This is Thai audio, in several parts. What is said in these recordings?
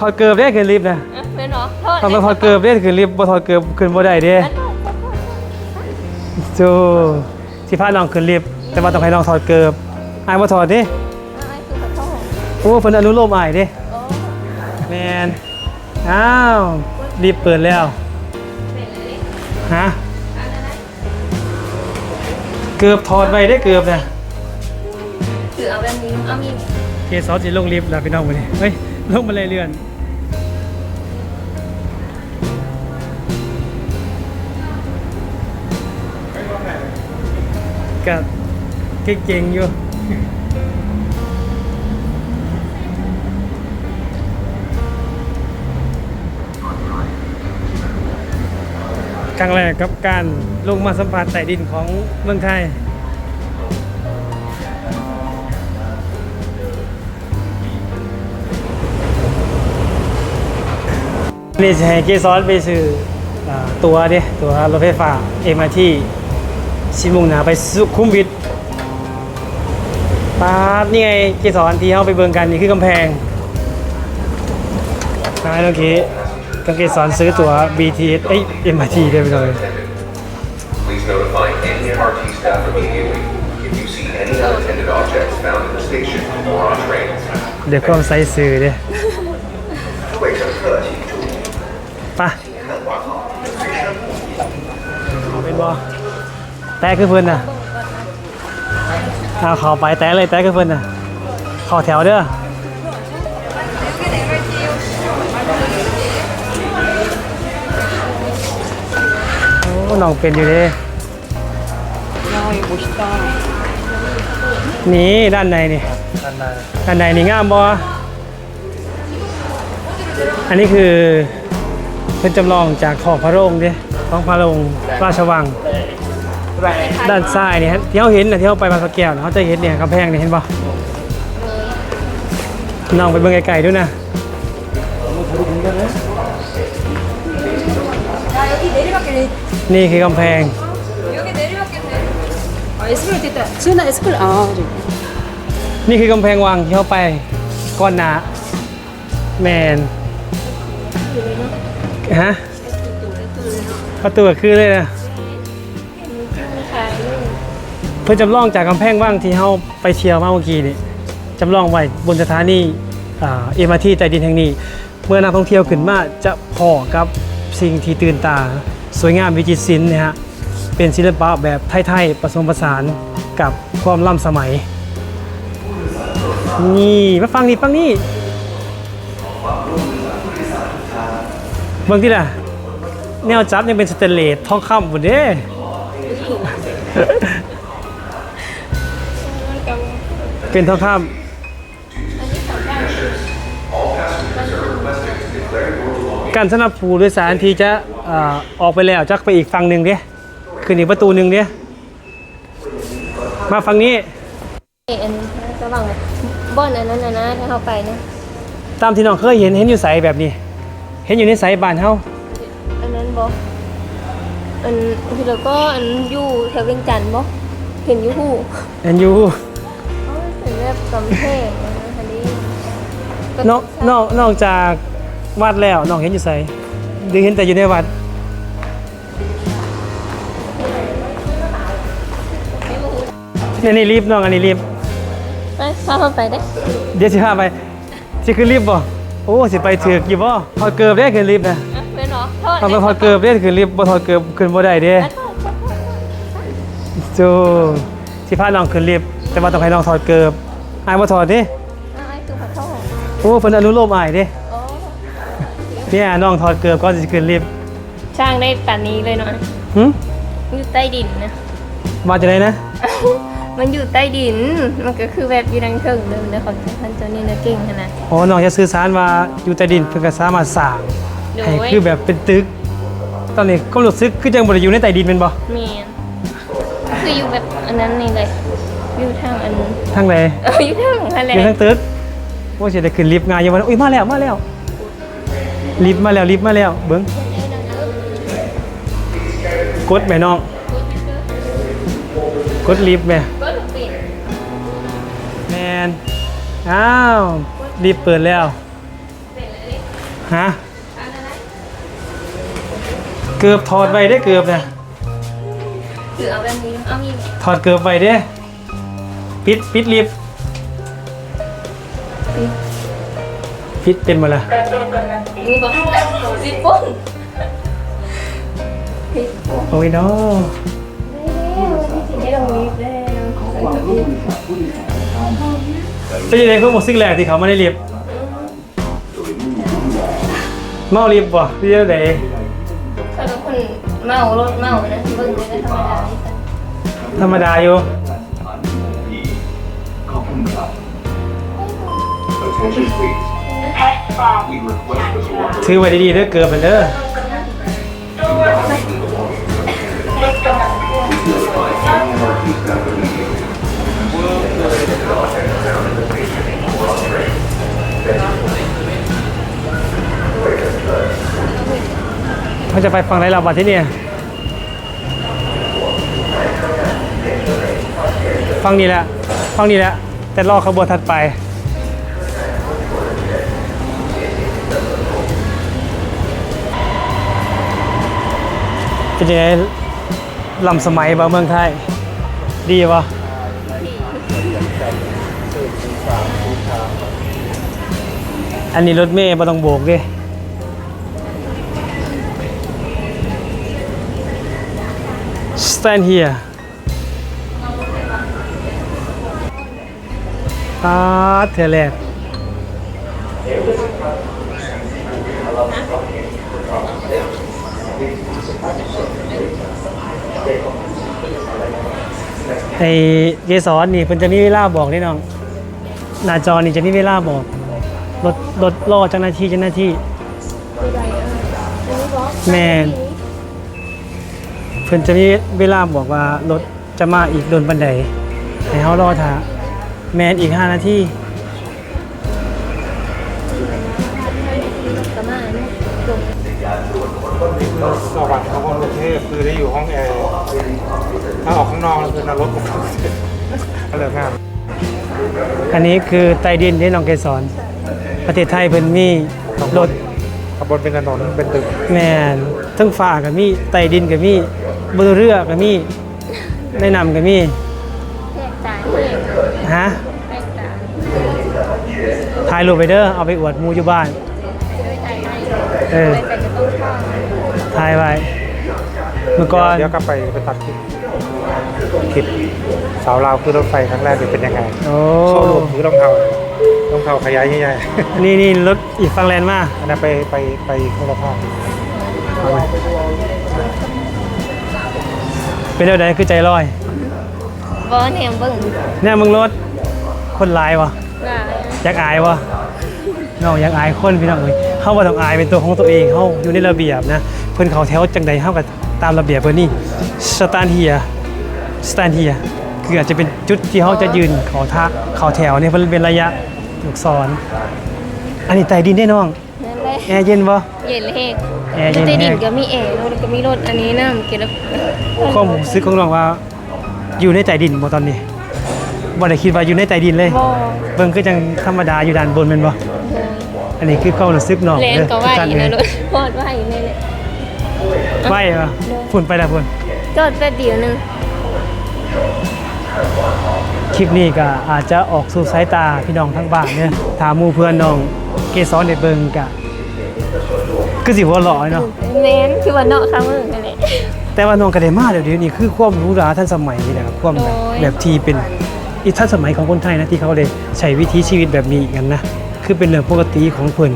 ถอดเกือบได้ขึ้นลิฟต์นะอะเป็นเหรอโทษทำไมถอดเกือบได้ขึ้นลิฟต์บ่ถอดเกือบขึ้นบ่ได้เด้อันโทษโทษโทษจูสิพาน้องขึ้นลิฟต์แต่ว่าต้องให้น้องถอดเกือบอายบ่ถอดเด้อะไอ้คือขอโทษโอ้เพิ่นอนุโลมอายเด้โอ้แมนอ้าวลิฟต์เปิดแล้วเป็นเลยฮะอันนั้นนะเกือบถอดไว้ได้เกือบนะถือเอาแบบนี้เอามีดเคซอสสิลงลิฟต์แล้วพี่น้องมื้อนี้เฮ้ยลงมาเลยเลื่อน ก็เก่งอยู่ครั้งแรกกับการลงมาสัมผัสใต้ดินของเมืองไทย นี่จะให้เกซอนไปซื้อตัวเด้ตัวรถไฟฟ้าเอ็มอาร์ที ชิมุ่งหนาไปสุขุมวิทป๊าบนี่ไงเกสรที่เขาไปเบิ่งกันนี่คือกำแพงนายเมื่อกี้กังเกสรซื้อตัว BTS เอ้ย MRT ได้ไปเลย Please notify NMRT staff immediately if you see any unattended objects found in the station or on trains. เดี๋ยวก็ใส่ซื้อเด้ไปเป็นบ่ แตกคือเพิ่นน่ะเอาเข้าไปแตกเลยแตกคือเพิ่นน่ะเข้าแถวเด้อโอ้น้องเป็นอยู่เด้นี่ด้านในนี่ด้านในนี่งามบ่อันนี้คือเป็นจำลองจากของพระโรงเด้ของพระโรงราชวัง แรงด้านซ้ายเนี่ยเที่ยวเห็นนะเที่ยวไปมาสแกวนะเขาจะเห็นเนี่ยกำแพงเนี่ยเห็นปะน้องไปเบื้องไกลๆด้วยนะนี่คือกำแพงนี่คือกำแพงวังที่เขาไปก้อนนาแมนฮะประตูคือเลยนะ เพื่อจำลองจากกำแพงว่างที่เขาไปเที่ยวมาเมื่อกี้นี่จำลองไว้บนสถานีเอ็มอาร์ทีใต้ดินแห่งนี้ เมื่อนักท่องเที่ยวขึ้นมาจะพอกับสิ่งที่ตื่นตา สวยงามวิจิตรศิลป์นะฮะเป็นศิลปะแบบไทยๆผสมผสานกับความล้ำสมัย นี่มาฟังนี่ฟังนี่เบิ่งที่ล่ะแนวจับยังเป็นสเตนเลสทองคำหมดเด้ เป็นทองคำการสนับผู้โดยสารที่จะเอ่อออกไปแล้วจักไปอีกฝั่งหนึ่งเด้ขึ้นอีกประตูหนึ่งเด้มาฝั่งนี้เอ็นระหว่างบ่อนอันนั้นนะนะถ้าเข้าไปนะตามที่น้องเคยเห็นเห็นอยู่ใสแบบนี้ เห็นอยู่ในใสบ้านเฮาอันนั้นบ่อันที่เราก็อันอยู่แถวเวียงจันทน์บ่เห็นอยู่หูเห็นอยู่อ๋อเป็น แบบกำแพงนะอันนี้ก็นอกนอกนอกจากวัดแล้วน้องเห็นอยู่ใสหรือเห็นแต่อยู่ในวัดนี่นี่รีบน้องอันนี้รีบไปพาเข้าไปได้เดี๋ยวสิพาไปสิขึ้นรีบบ่โอ้สิไปถึกอยู่บ่พอเกือบได้ขึ้นรีบนะอะเป็นเหรอโทษทำไมพอเกือบได้ขึ้นรีบบ่พอเกือบขึ้นบ่ได้เด้ อะโทษโทษโทษ จูสิพาน้องขึ้นรีบแต่ว่าต้องให้น้องถอดเกือบ อายบ่ถอดเด้อะไอ้คือขอโทษโอ้เพิ่นอนุโลมอายเด้โอ้เนี่ยน้องถอดเกือบก่อนสิขึ้นรีบช่างได้ป่านนี้เลยเนาะหึอยู่ใต้ดินนะมาจากไหนนะ มันอยู่ใต้ดินมันก็คือแบบอยู่ดังเทิงเดิมเลยของท่านเจ้านี่นะเก่งขนาด อ๋อน้องจะสื่อสารว่าอยู่ใต้ดินเพิ่นก็สามารถสร้างโดให้ยคือแบบเป็นตึก ตอนนี้ก็รู้สึกคือจังบ่ได้อยู่ในใต้ดินแม่นบ่ เมียนคืออยู่แบบอันนั้นนี่เลย อยู่ทางอันทางไหนเอออยู่ทางอะไรอยู่ทางตึกว่าสิได้ขึ้นลิฟต์ง่ายอยู่ว่าอุ้ยมาแล้วมาแล้วลิฟต์มาแล้วลิฟต์มาแล้วเบิ่งกดแม่น้อง กดลิฟต์แม่ก็ถูกปิดแมนอ้าวลิฟต์เปิดแล้วเป็นเลยฮะเกือบถอดไว้ได้เกือบนะคือเอาแบบนี้เอามีถอดเกือบไว้เด้ ปิดปิดลิฟต์ปิดเป็นหมดละมีบอกสิบปุ่นสิบปุ่นโอ้ยเนาะไม่ต้องมีแล้วเป็นยังไงพวกหมดซิ่งแรกที่เขามาในลิฟต์เมาลิฟต์บ่พี่เจ้าไหนถ้าเป็นคนเมารถเมานะเบิ่งเลยนะธรรมดาที่สุดธรรมดาอยู่ Attention please. We request the cooperative ถือไว้ดีๆเด้อเกือบไปเด้อ notify any MRT staff immediately. Unintended objects found in the station or on train. Thank you. เขาจะไปฝั่งไหนเราบัดที่เนี่ยฝั่งนี้แหละฝั่งนี้แหละ แต่รอขบวนถัดไป เป็นยังไงลำสมัยบ่เมืองไทย ดีปะอันนี้รถเมย์บ่ต้องโบกเด้ stand here อ่าเธอแรกไอเกสรนี่เพิ่นจะมีเวลาบอกแน่น้อง หน้าจอนี่จะมีเวลาบอกรถรถรอเจ้าหน้าที่เจ้าหน้าที่แมนเพิ่นจะมีเวลาบอกว่ารถจะมาอีกโดนบันไดให้เฮารอท่า แมนอีก 5 นาทีประมาณนี้จบสวรรค์ของคนกรุงเทพคือได้อยู่ห้องแอร์ถ้าออกข้างนอกแล้วคือนรกของกรุงเทพก็เลยงามอันนี้คือใต้ดินที่น้องเกสรประเทศไทยเพิ่นมีรถขบวนเป็นถนนเป็นตึกแมนทั้งฟ้าก็มีใต้ดินก็มีบนเรือก็มีในน้ำก็มี ฮะแตกต่างถ่ายรูปไปเด้อเอาไปอวดหมู่อยู่บ้านด้วยใจให้เออไม่แต่จะต้องเข้าถ่ายไว้เมื่อก่อนเดี๋ยวก็ไปไปตัดคลิปคลิปสาวลาวคือรถไฟครั้งแรกเป็นยังไงโอ้โชว์รูมคือรองเท้ารองเท้าขยายใหญ่นี่นี่รถอีกฝั่งแลนด์มาๆอันนั้นไปไปไปคุณภาพเป็นเท่าใดคือใจลอย บอสเนี่ยเบิ่งเนี่ยมึงรถคนหลายวะว่าอยากอายวะน้องอยากอายคนพี่น้องเอ้ยเฮาบ่ต้องอายเป็นตัวของตัวเองเฮาอยู่ในระเบียบนะเพิ่นเขาแถวจังใดเฮาก็ตามระเบียบเพิ่นนี่สแตนเฮียสแตนเฮียคืออาจจะเป็นจุดที่เฮาจะยืนเขอทักเขาแถวเนี่ยเพิ่นเป็นระยะลูกศรอันนี้ใต้ดินได้น้องนั่นแหละแอร์เย็นบ่ เย็นเลยแอร์เย็นใต้ดินแห้งก็มีแอร์แล้วก็มีรถอันนี้น้ำเก็บแล้ว ความรู้สึกของน้องว่า อยู่ในใต้ดินบ่ตอนนี้บ่ได้คิดว่าอยู่ในใต้ดินเลยบอเบิ่งคือจังธรรมดาอยู่ด้านบนแม่นบ่อันนี้คือความรู้สึกน้องแลนเด้อก็ว่าคืออีเลนะยรถพอดว่าอีนี่แหละไหวป่ะฝุ่นไปแล้วฝุ่นจอดแป๊บเดียวนึงคลิปนี้ก็อาจจะออกสู่สายตาพี่น้องทั้งบ้านเนี่ยถามหมู่เพื่อนน้องเกสรเด็ดเบิงกะคือสิหัวหล่อเนาะ แมนคือว่าเนาะครั้งนึงนั่นแหละ แต่ว่าน้องกระเดมาเดี๋ยวนี้คือความรู้ราทันสมัยนี่นะครับความแบบโอ้ยแบบที่เป็นอีทันสมัยของคนไทยนะที่เขาเลยใช้วิถีชีวิตแบบนี้กันนะคือเป็นเรื่องปกติของเพิ่น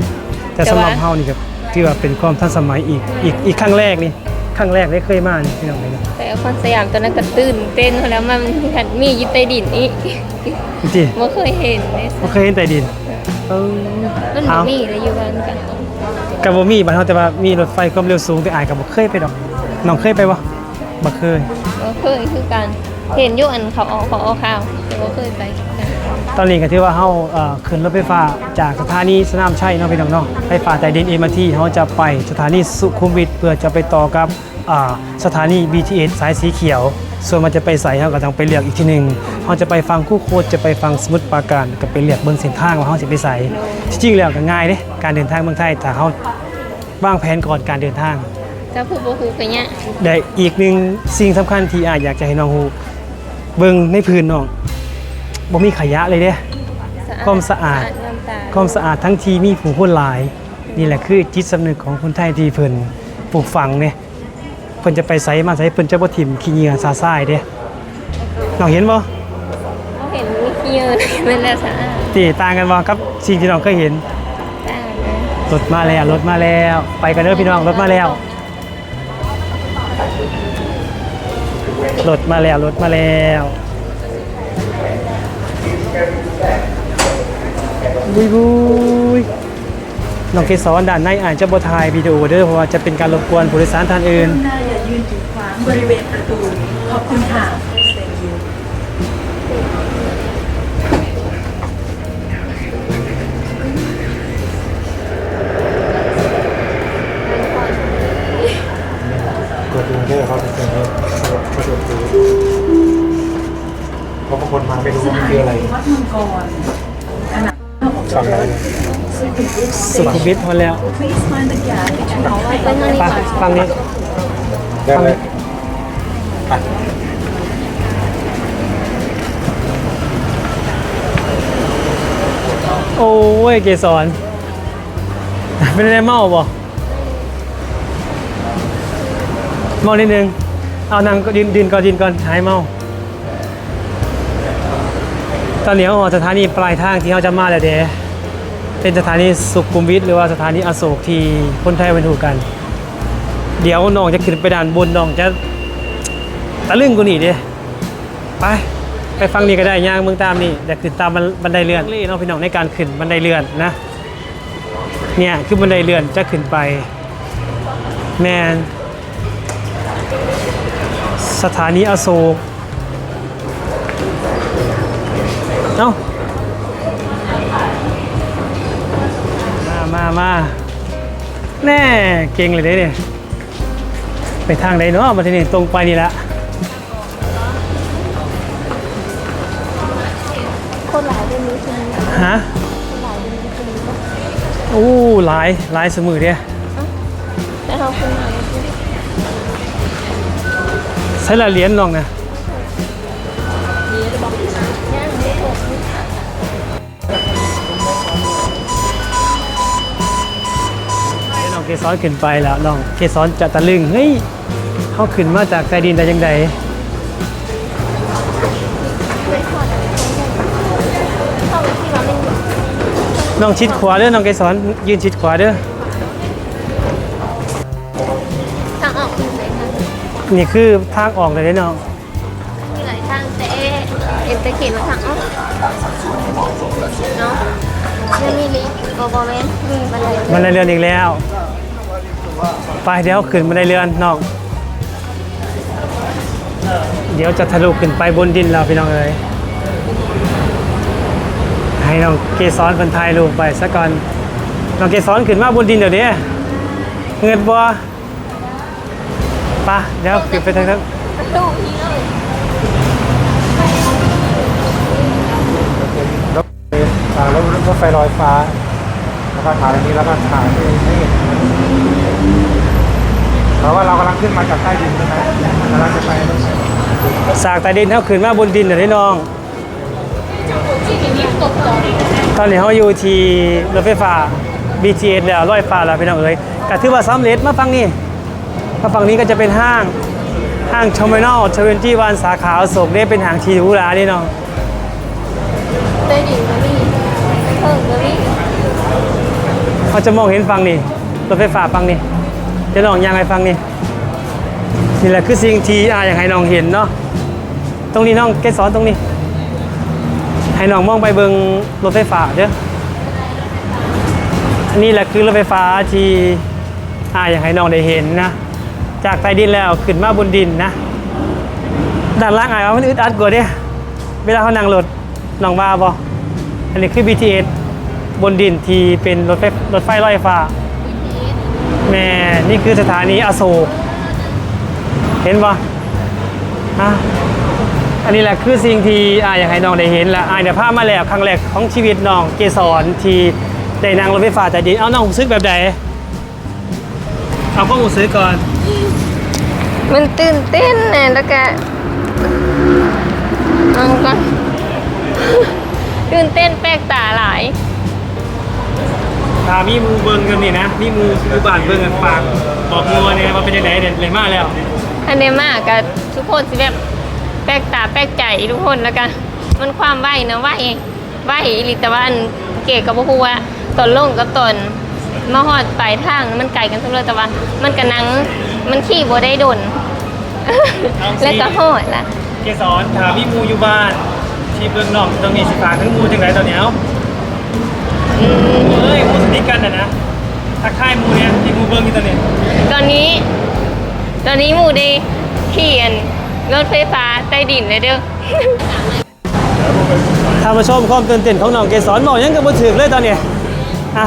แต่สำหรับเฮานี่ก็ถือว่าเป็นความทันสมัยอีกอีกอีกครั้งแรกนี่ครั้งแรกได้เคยมานี่พี่น้องเลยนะแต่คอนสยามตอนนั้นก็ตื่นเต้นเพราะแล้วมันหันมีอยู่ใต้ดินอีกจริงบ่เคยเห็นเลยๆบ่เคยเห็นใต้ดินเออมันบ่เอามีเลยอยู่บ้านกันกับบ่มีบ้านเฮาแต่ว่ามีรถไฟความเร็วสูงแต่อายกับบ่เคยไปดอก น้องเคยไปบ่บ่เคยบ่เคยคือกันเห็นอยู่อันเขาออกเขาออกข่าวแต่บ่เคยไปกันตอนนี้ก็ถือว่าเฮาเอ่อขึ้นรถไฟฟ้าจากสถานีสนามชัยเนาะพี่น้องเนาะไฟฟ้าใต้ดิน MRT เฮาจะไปสถานีสุขุมวิทเพื่อจะไปต่อกับอ่าสถานี BTS สายสีเขียว ส่วนมันจะไปใส่เขาก็ต้องไปเลือกอีกทีหนึ่งเขาจะไปฟังคู่โคตรจะไปฟังสมุทรปราการก็ไปเลือกเบิ่งเส้นทางว่าเขาจะไปใส่ที่จริงแล้วก็ง่ายเด้การเดินทางเมืองไทยแต่เขาวางแผนก่อนการเดินทาง ถ้าผู้บ่ฮู้ก็เนี่ยแต่อีกหนึ่งสิ่งสำคัญที่อาจอยากจะให้น้องฮูเบิ่งในพื้นน้องบ่มีขยะเลยเด้ ความสะอาด งามตาความสะอาดทั้งทีมีผู้คนหลาย นี่แหละคือจิตสำนึกของคนไทยที่เพิ่นปลูกฝังเนี่ยเพิ่นจะไปไสมาไสเพิ่นจะบ่ถิ่มขี้เหงื่อซาซ่ายเด้น้องเห็นบ่เขาเห็นมีขี้เยอะมันน่าสะอาดที่ต่างกันบ่กับสิ่งที่น้องเคยเห็นต่างนะรถมาแล้วรถมาแล้ว ไปกันเด้อพี่น้องรถมาแล้ว รถมาแล้วรถมาแล้วบุยบุยน้องเกสรด่านในอาจจะบทายวิดีโอเด้อเพราะว่าจะเป็นการรบกวนผู้โดยสารท่านอื่นหน้าอย่ายืนกีดขวางบริเวณประตู ขอบคุณค่ะ ดดูได้เขาเป็นคนสะดวกสะดวกคือเพราะบางคนมาไม่รู้ว่ามันคืออะไรวัดมังกรขณะเข้าออกสั่งอะไรสุขุมวิทพอแล้ว Please find the gap between เอาไว้เป็นอันนี้ไปก่อนฟังนี้ได้เลยไปโอ้ยเกสรเป็นอะไรเมาบ่ เมานิดนึง เอานางก็ยืนยืนก่อนยืนก่อนหายเมา ตอนนี้เราออกสถานีปลายทางที่เราจะมาแล้วเด้เป็นสถานีสุขุมวิทหรือว่าสถานีอโศกที่คนไทยเป็นถูกกัน เดี๋ยวน้องจะขึ้นไปด้านบนน้องจะตะลึงกูนี่เด้ไปไปฟังนี่ก็ได้ย่างเมืองตามนี่แต่ขึ้นตามบันไดเลื่อนนี่เนาะพี่น้องในการขึ้นบันไดเลื่อนนะ เนี่ยคือบันไดเลื่อนจะขึ้นไป แมน สถานีอโศก เอ้า มามามาแน่เก่งเลยเด้เนี่ย ไปทางไหนเนาะมาที่นี่ตรงไปนี่ละคนหลายเป็นมีคนนี้ฮะคนหลายเป็นมีคนนี้ปะอู้หลายหลายเสมอเดียแต่เราคนหลายเป็น ใช้ละเหรียญลองนะย่างไม่หกให้น้องเกสรขึ้นไปแล้วน้องเกสรจะตะลึงเฮ้ยเขาขึ้นมาจากใต้ดินได้ยังไงเข้าไปที่ร้านนึงน้องชิดขวาเด้อน้องเกสรยืนชิดขวาเด้อ นี่คือทางออกเลยเด้อน้องมีหลายทางแต่เอ็มจะเขียนว่าทางออกเนาะไม่มีลิโกโบเมนมีบันไดมันไดเรือนอีกแล้ว ไปเดี๋ยวขึ้นบันไดเรือนน้องเดี๋ยวจะทะลุขึ้นไปบนดินแล้วพี่น้องเอ้ยให้น้องเกสรคนไทยรูปไปซะก่อนน้องเกสรขึ้นมาบนดินเดี๋ยวนี้เงินบัว ปะเดี๋ยวขึ้นไปทางนั้นประตูนี้เลยแล้วอ่ารถรถไฟลอยฟ้า แล้วก็ถ่ายอันนี้แล้วก็ถ่ายให้ให้เห็นเพราะว่าเรากำลังขึ้นมาจากใต้ดินใช่ไหมกำลังจะไปสากใต้ดินเขาขึ้นมาบนดินเดี๋ยวนี้น้องตอนนี้เขาอยู่ที่รถไฟฟ้า BTS แล้วรถไฟฟ้าแล้วพี่น้องเอ้ยก็ถือว่าสำเร็จมาฟังนี่ มาฝั่งนี้ก็จะเป็นห้างห้างชมเมนอลเทเวนตี้วันสาขาอโศกเนี่ยเป็นห้างทีหรูหรานี่น้องเต้ดินก็มีเพิ่งก็มีเขาจะมองเห็นฟังนี่รถไฟฟ้าฟังนี่จะน้องยังไงฟังนี่นี่แหละคือสิ่งที่อาอยากให้น้องเห็นเนาะตรงนี้น้องเกสอนตรงนี้ ให้น้องมองไปเบิงรถไฟฟ้าเด้ออันนี้แหละคือรถไฟฟ้าที่อาอยากให้น้องได้เห็นนะ จากใต้ดินแล้วขึ้นมาบนดินนะด้านล่างอายว่ามันอึดอัดกว่าเด้เวลาเขานั่งรถน้องว่าบออันนี้คือ BTS บนดินที่เป็นรถไฟรถไฟลอยฟ้าแม่นี่คือสถานีอโศกเห็นปะอะอันนี้แหละคือสิ่งที่อ่าอยากให้น้องได้เห็นและอ่าเดี๋ยวพามาแล้วครั้งแรกของชีวิตน้องเกสรที่ได้นั่งรถไฟฟ้าใต้ดินเอาน้องรู้สึกแบบใดเอาข้อมูลซื้อก่อน มันตื่นเต้นนะแล้วก็เอาก่อนตื่นเต้นแปลกตาหลายถ้ามีหมูเบิงกันนี่นะมีหมูหมูบ้านเบิงกันฝากบอกงัวเนี่ยว่าเป็นยังไงเด่นเลยมากแล้ว อันเนี้ยมากกับทุกคนสิแบบแปลกตาแปลกใจทุกคนแล้วกันมันความไหวนะไหวไหวอีหลิแต่ว่าอันเก๋กับพวกว่าตอนลงกับตอนมาหอดปลายทางมันไกลกันทุกเรื่องแต่ว่า มันกระนัง มันขี่บ่ได้ดนแล้วก็หอดละเกสรถามมีหมูอยู่บ้าน ที่เบื้องนอกตรงนี้สิฝากทั้งหมูจังไรตอนเนี้ยเอาอืมเอ้ยหมูสนิทกันนะนะทักทายหมูเนี่ยที่หมูเบิ้งอยู่ตอนนี้ตอนนี้ ตอนนี้หมูได้ขี่อันรถไฟฟ้าใต้ดินเลยเด้อ ท่านผู้ชมความตื่นเต้นของน้องเกสรบอกยังกับบ่ถึกเลยตอนเนี้ยอะ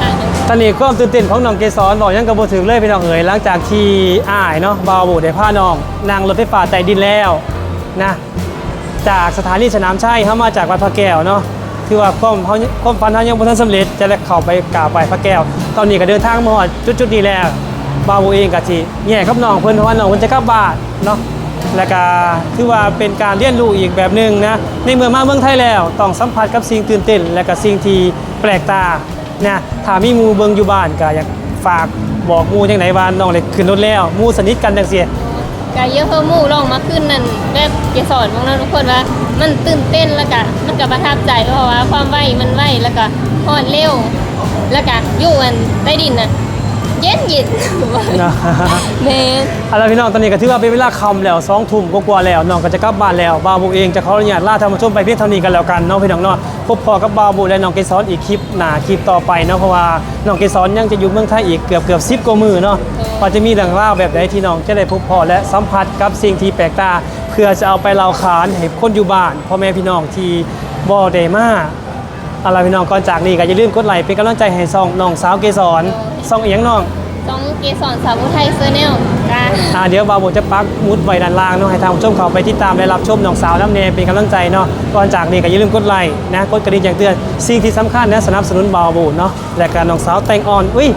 ตอ นนี้ความตื่นเต้นของน้องเกสรบอกยังกับบ่ถึกเลยพี่น้องเอ๋ยหลังจากที่อ้ายเนาะบาวบุได้พาน้องนั่งรถไฟฟ้าใต้ดินแล้วนะจากสถานีสนามชัยเข้ามาจากวัดพระแก้วเนาะคือว่าความเขาความฝันเขายังบ่ทันสำเร็จจะได้เข้าไปกราบไหว้พระแก้ว ตอนนี้ก็เดินทางมาฮอดจุดๆนี้แล้วบาวเองก็สิแย่กับน้องเพิ่นเพราะว่าน้องเพิ่นจะกลับบ้านเนาะแล้วก็ถือว่าเป็นการเรียนรู้อีกแบบหนึ่งนะในเมื่อมาเมืองไทยแล้วต้องสัมผัสกับสิ่งตื่นเต้น และก็สิ่งที่แปลกตา นะถ้ามีหมู่เบิ่งอยู่บ้านก็อยากฝากบอกหมู่จังไดว่าน้องได้ขึ้นรถแล้วหมู่สนิทกันจังซี่กายเยอะเพิ่มหมู่ลองมาขึ้นนั่นแบบเกสรมองนะทุกคนว่า มันตื่นเต้นแล้วก็มันก็ประทับใจเพราะว่าความไวมันไวแล้วก็ฮอดเร็วแล้วก็อยู่อันใต้ดินน่ะเย็นเย็นนะแม่เอาล่ะพี่น้องตอนนี้ก็ถือว่าเป็นเวลาค่ำแล้วสองทุ่มกว่าๆแล้วน้องก็จะกลับบ้านแล้วบาวบุเองจะขออนุญาตลาท่านผู้ชมไปเพียงเท่านี้กันแล้วกันเนาะพี่น้องเนาะพ บพอกับบาวบุและน้องเกสรอีกคลิปหนาคลิปต่อไปเนาะเพราะว่าน้องเกสรยังจะอยู่เมืองไทยอีกเกือบเกือบสิบกว่ามือเนาะว่าจะมีเรื่องราวแบบใดที่น้องจะได้พบพอและสัมผัสกับสิ่งที่แปลกตาเพื่อจะเอาไปเล่าขานให้คนอยู่บ้านพ่อแม่พี่น้องที่บ่ได้มาอาล่ะพี่น้องก่อนจากนี้ก็อย่าลืมกดไลค์เป็นกำลังใจให้ซองน้องสาวเกสรซองเอียงน้องต้องเกสรสาวอุทัยเซอร์เนล อ่าเดี๋ยวบาวโบจะปักมุดไว้ด้านล่างเนาะให้ทางผู้ชมเขาไปติดตามและรับชมน้องสาวน้ำเนยเป็นกำลังใจเนาะก่อนจากนี้ก็อย่าลืมกดไลค์นะกดกระดิ่งแจ้งเตือนสิ่งที่สำคัญนะสนับสนุนบาวโบเนาะและการน้องสาวแต่งอ่อนอุ้ย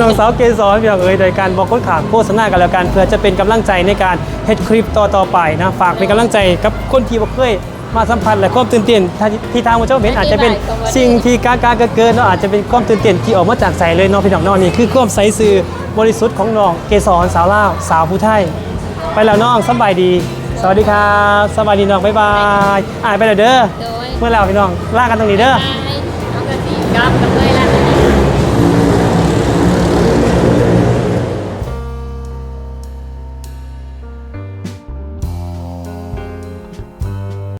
น้องสาวเกสรพี่น้องเอ๋ยโดยการบอกค้นขาโฆษณากันแล้วกันเพื่อจะเป็นกำลังใจในการเฮ็ดคลิปต่อๆไปนะฝากเป็นกำลังใจกับคนที่บ่เคยมาสัมผัสและความตื่นเต้นที่ทางผู้ชมเห็นอาจจะเป็นสิ่งที่กากาเกินๆเนาะอาจจะเป็นความตื่นเต้นที่ออกมาจากใจเลยเนาะพี่น้องเนาะนี่คือความใสซื่อ บริสุทธิ์ของน้องเกสรสาวล่าวสาวผู้ไทย ไปแล้วน้องสบายดี สวัสดีครับสบายดีน้องบ๊ายบายอ่านไปแล้วเด้อเมื่อแล้วพี่น้องลากันตรงนี้เด้อน้องกระสีกับกับเลย